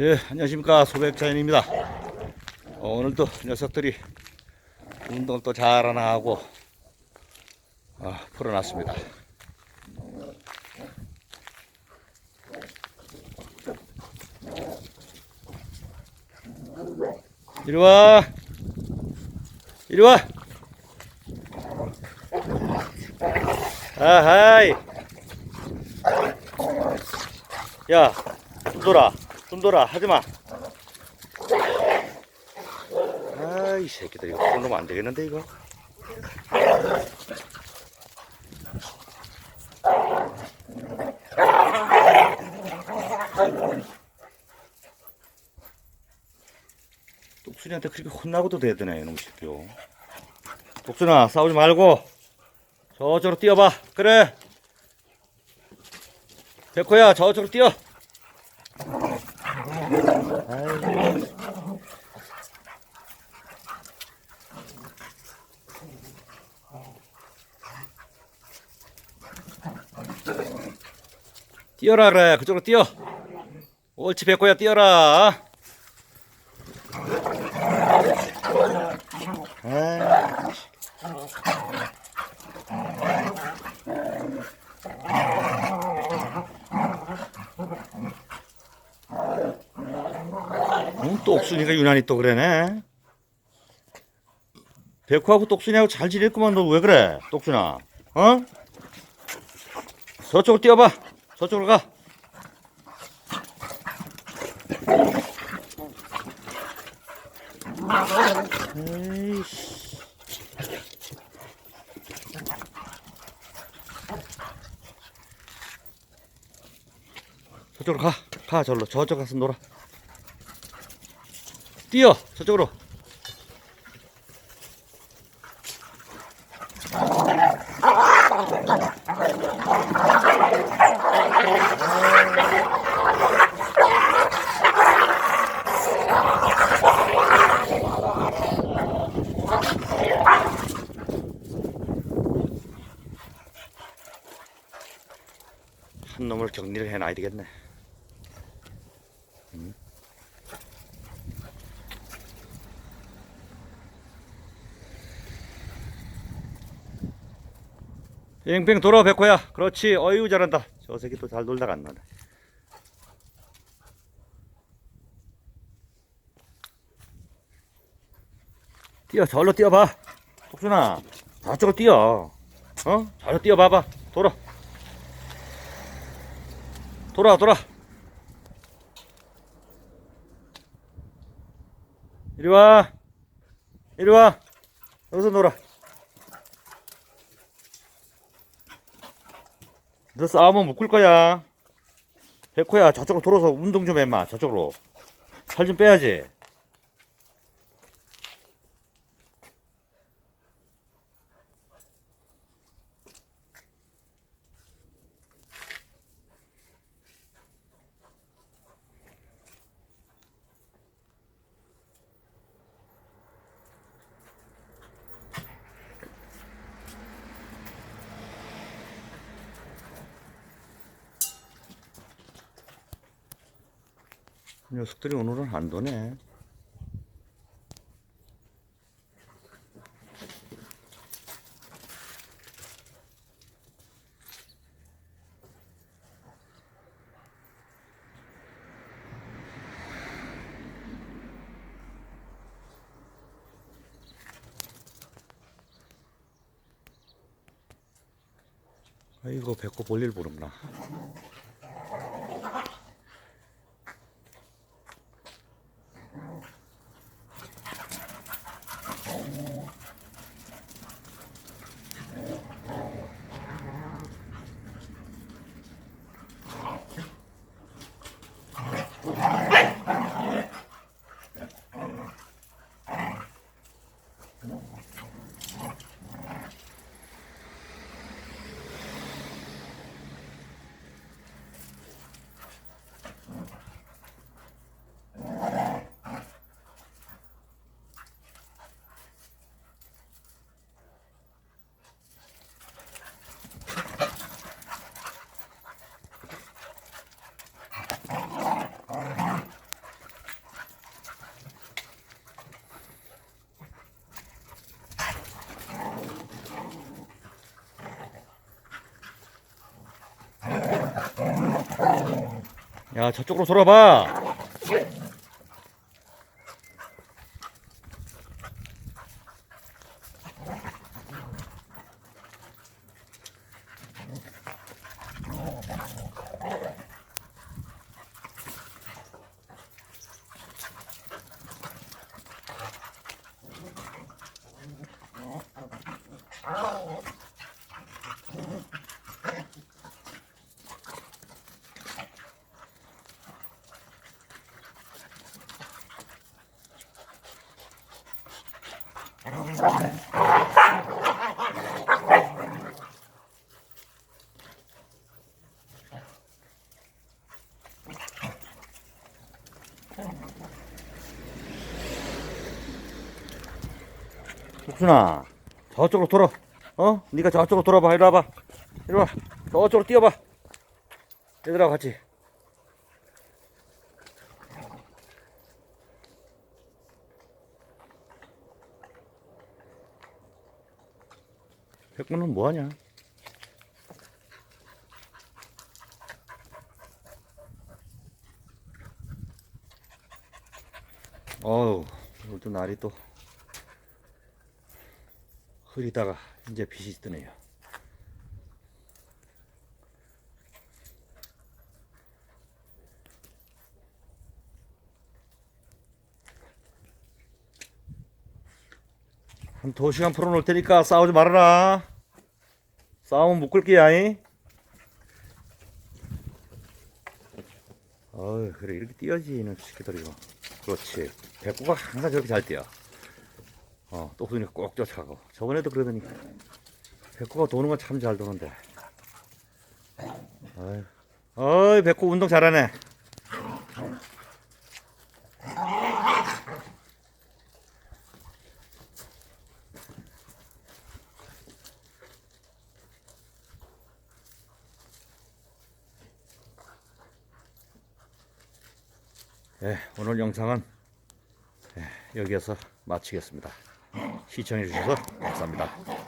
예, 안녕하십니까 소백자연입니다. 어, 오늘도 녀석들이 운동을 또 잘하나 하고 어, 풀어놨습니다. 이리 와, 이리 와. 아하이. 야, 둠돌아, 둠돌아, 하지 마. 아이 새끼들 이거 풀어놓으면 안 되겠는데 이거. 똑순이한테 그렇게 혼나고도 되더네 이놈 새끼요. 똑순아 싸우지 말고 저쪽으로 뛰어봐. 그래. 백호야 저쪽으로 뛰어. 뛰어라 그래. 그쪽으로 뛰어. 옳지 백호야 뛰어라. 아이. 똑순이가 유난히 또 그러네 백호하고 똑순이하고 잘 지냈구만 너 왜 그래 똑순아 어? 저쪽으로 뛰어봐 저쪽으로 가 에이씨. 저쪽으로 가. 가, 절로. 저쪽 가서 놀아. 뛰어! 저쪽으로. 한 놈을 격리를 해놔야 되겠네. 뺑뺑 돌아 백호야. 그렇지. 어이구 잘한다. 저 새끼 또 잘 놀다가 안 나네. 뛰어 절로 뛰어봐. 독순아 저쪽으로 뛰어. 어? 절로 뛰어봐봐. 돌아. 돌아 돌아 이리 와 이리 와 여기서 놀아 너 싸우면 묶을 거야. 백호야 저쪽으로 돌아서 운동 좀 해마 저쪽으로. 살 좀 빼야지 녀석들이 오늘은 안 도네. 아이고 배꼽 볼일 부릅나 야, 저쪽으로 돌아봐. 복순아, 저쪽으로 돌아. 어? 네가 저쪽으로 돌아봐. 이리 와봐. 이리 와. 저쪽으로 뛰어봐. 얘들하고 같이. 백구는 뭐하냐? 어우, 오늘도 날이 또 흐리다가 이제 빛이 뜨네요. 한두 시간 풀어놓을 테니까 싸우지 말아라. 싸우면 못 끌게야. 이. 어이, 그래 이렇게 뛰어야지 이놈 새끼들 이거. 그렇지. 배꼽가 항상 저렇게 잘 뛰어. 어, 똑순이 꼭 쫓아가고. 저번에도 그러더니 배꼽가 도는 건 참 잘 도는데. 어이, 어이 배꼽 운동 잘하네. 예, 오늘 영상은 예, 여기에서 마치겠습니다. 시청해 주셔서 감사합니다.